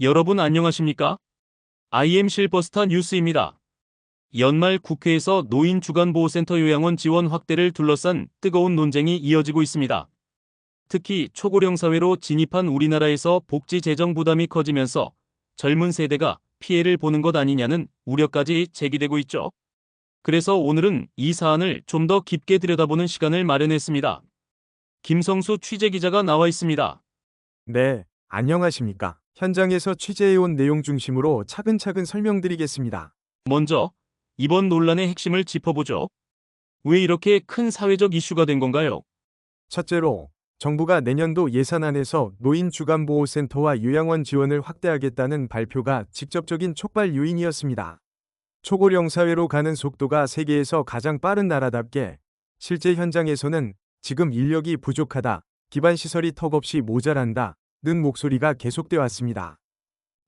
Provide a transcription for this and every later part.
여러분 안녕하십니까? IM 실버스타 뉴스입니다. 연말 국회에서 노인 주간보호센터 요양원 지원 확대를 둘러싼 뜨거운 논쟁이 이어지고 있습니다. 특히 초고령 사회로 진입한 우리나라에서 복지 재정 부담이 커지면서 젊은 세대가 피해를 보는 것 아니냐는 우려까지 제기되고 있죠. 그래서 오늘은 이 사안을 좀 더 깊게 들여다보는 시간을 마련했습니다. 김성수 취재기자가 나와 있습니다. 네, 안녕하십니까. 현장에서 취재해온 내용 중심으로 차근차근 설명드리겠습니다. 먼저 이번 논란의 핵심을 짚어보죠. 왜 이렇게 큰 사회적 이슈가 된 건가요? 첫째로, 정부가 내년도 예산안에서 노인 주간보호센터와 요양원 지원을 확대하겠다는 발표가 직접적인 촉발 요인이었습니다. 초고령 사회로 가는 속도가 세계에서 가장 빠른 나라답게 실제 현장에서는 지금 인력이 부족하다, 기반 시설이 턱없이 모자란다, 는 목소리가 계속돼 왔습니다.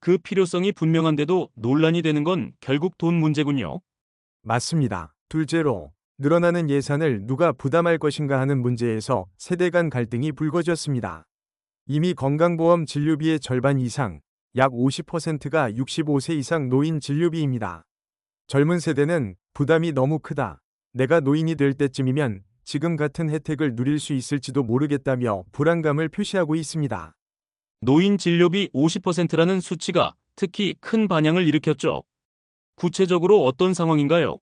그 필요성이 분명한데도 논란이 되는 건 결국 돈 문제군요. 맞습니다. 둘째로, 늘어나는 예산을 누가 부담할 것인가 하는 문제에서 세대 간 갈등이 불거졌습니다. 이미 건강보험 진료비의 절반 이상, 약 50%가 65세 이상 노인 진료비입니다. 젊은 세대는 부담이 너무 크다. 내가 노인이 될 때쯤이면 지금 같은 혜택을 누릴 수 있을지도 모르겠다며 불안감을 표시하고 있습니다. 노인 진료비 50%라는 수치가 특히 큰 반향을 일으켰죠. 구체적으로 어떤 상황인가요?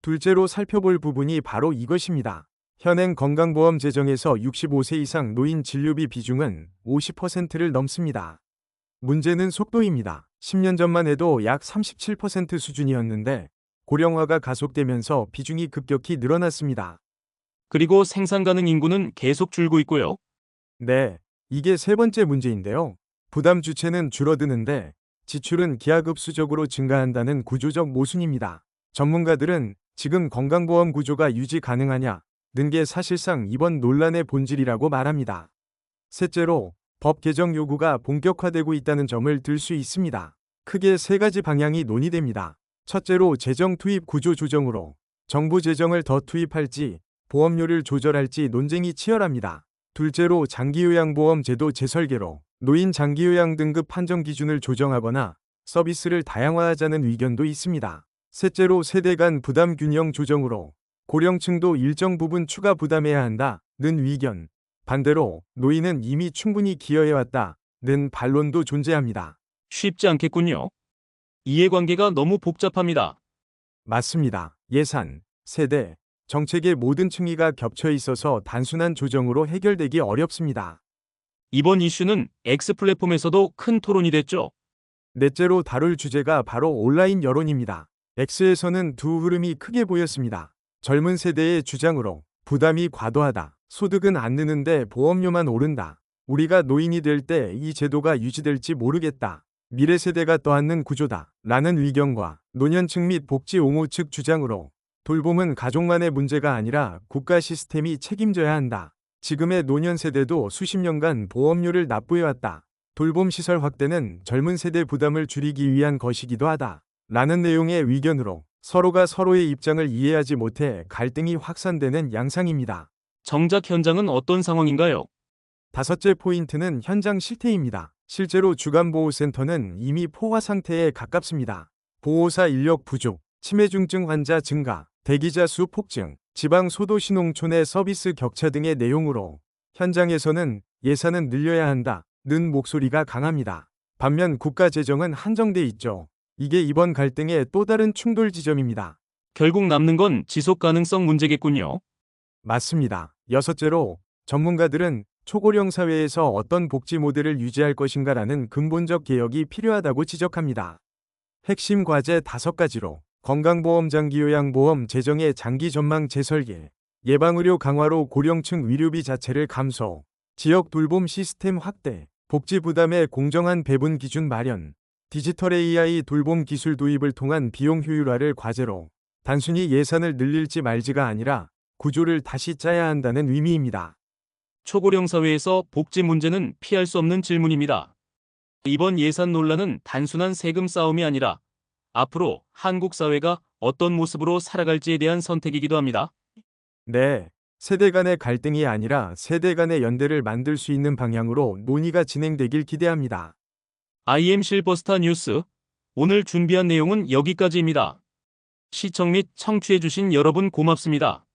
둘째로 살펴볼 부분이 바로 이것입니다. 현행 건강보험 재정에서 65세 이상 노인 진료비 비중은 50%를 넘습니다. 문제는 속도입니다. 10년 전만 해도 약 37% 수준이었는데 고령화가 가속되면서 비중이 급격히 늘어났습니다. 그리고 생산 가능 인구는 계속 줄고 있고요. 네, 이게 세 번째 문제인데요. 부담 주체는 줄어드는데 지출은 기하급수적으로 증가한다는 구조적 모순입니다. 전문가들은 지금 건강보험 구조가 유지 가능하냐, 는게 사실상 이번 논란의 본질이라고 말합니다. 셋째로, 법 개정 요구가 본격화되고 있다는 점을 들 수 있습니다. 크게 세 가지 방향이 논의됩니다. 첫째로 재정 투입 구조 조정으로 정부 재정을 더 투입할지 보험료를 조절할지 논쟁이 치열합니다. 둘째로 장기요양보험 제도 재설계로 노인 장기요양 등급 판정 기준을 조정하거나 서비스를 다양화하자는 의견도 있습니다. 셋째로 세대 간 부담 균형 조정으로 고령층도 일정 부분 추가 부담해야 한다는 의견. 반대로 노인은 이미 충분히 기여해왔다는 반론도 존재합니다. 쉽지 않겠군요. 이해관계가 너무 복잡합니다. 맞습니다. 예산, 세대, 정책의 모든 층위가 겹쳐 있어서 단순한 조정으로 해결되기 어렵습니다. 이번 이슈는 X 플랫폼에서도 큰 토론이 됐죠. 넷째로 다룰 주제가 바로 온라인 여론입니다. X에서는 두 흐름이 크게 보였습니다. 젊은 세대의 주장으로 부담이 과도하다. 소득은 안 느는데 보험료만 오른다. 우리가 노인이 될 때 이 제도가 유지될지 모르겠다. 미래 세대가 떠안는 구조다. 라는 의견과 노년층 및 복지 옹호 측 주장으로 돌봄은 가족만의 문제가 아니라 국가 시스템이 책임져야 한다. 지금의 노년 세대도 수십 년간 보험료를 납부해왔다. 돌봄 시설 확대는 젊은 세대 부담을 줄이기 위한 것이기도 하다. 라는 내용의 의견으로 서로가 서로의 입장을 이해하지 못해 갈등이 확산되는 양상입니다. 정작 현장은 어떤 상황인가요? 다섯째 포인트는 현장 실태입니다. 실제로 주간보호센터는 이미 포화 상태에 가깝습니다. 보호사 인력 부족, 치매중증 환자 증가, 대기자 수 폭증, 지방 소도시 농촌의 서비스 격차 등의 내용으로 현장에서는 예산은 늘려야 한다 는 목소리가 강합니다. 반면 국가 재정은 한정돼 있죠. 이게 이번 갈등의 또 다른 충돌 지점입니다. 결국 남는 건 지속 가능성 문제겠군요. 맞습니다. 여섯째로 전문가들은 초고령 사회에서 어떤 복지 모델을 유지할 것인가라는 근본적 개혁이 필요하다고 지적합니다. 핵심 과제 다섯 가지로 건강보험 장기요양보험 재정의 장기 전망 재설계, 예방의료 강화로 고령층 의료비 자체를 감소, 지역 돌봄 시스템 확대, 복지 부담의 공정한 배분 기준 마련, 디지털 AI 돌봄 기술 도입을 통한 비용 효율화를 과제로 단순히 예산을 늘릴지 말지가 아니라 구조를 다시 짜야 한다는 의미입니다. 초고령 사회에서 복지 문제는 피할 수 없는 질문입니다. 이번 예산 논란은 단순한 세금 싸움이 아니라 앞으로 한국 사회가 어떤 모습으로 살아갈지에 대한 선택이기도 합니다. 네. 세대 간의 갈등이 아니라 세대 간의 연대를 만들 수 있는 방향으로 논의가 진행되길 기대합니다. IM 실버스타 뉴스. 오늘 준비한 내용은 여기까지입니다. 시청 및 청취해주신 여러분 고맙습니다.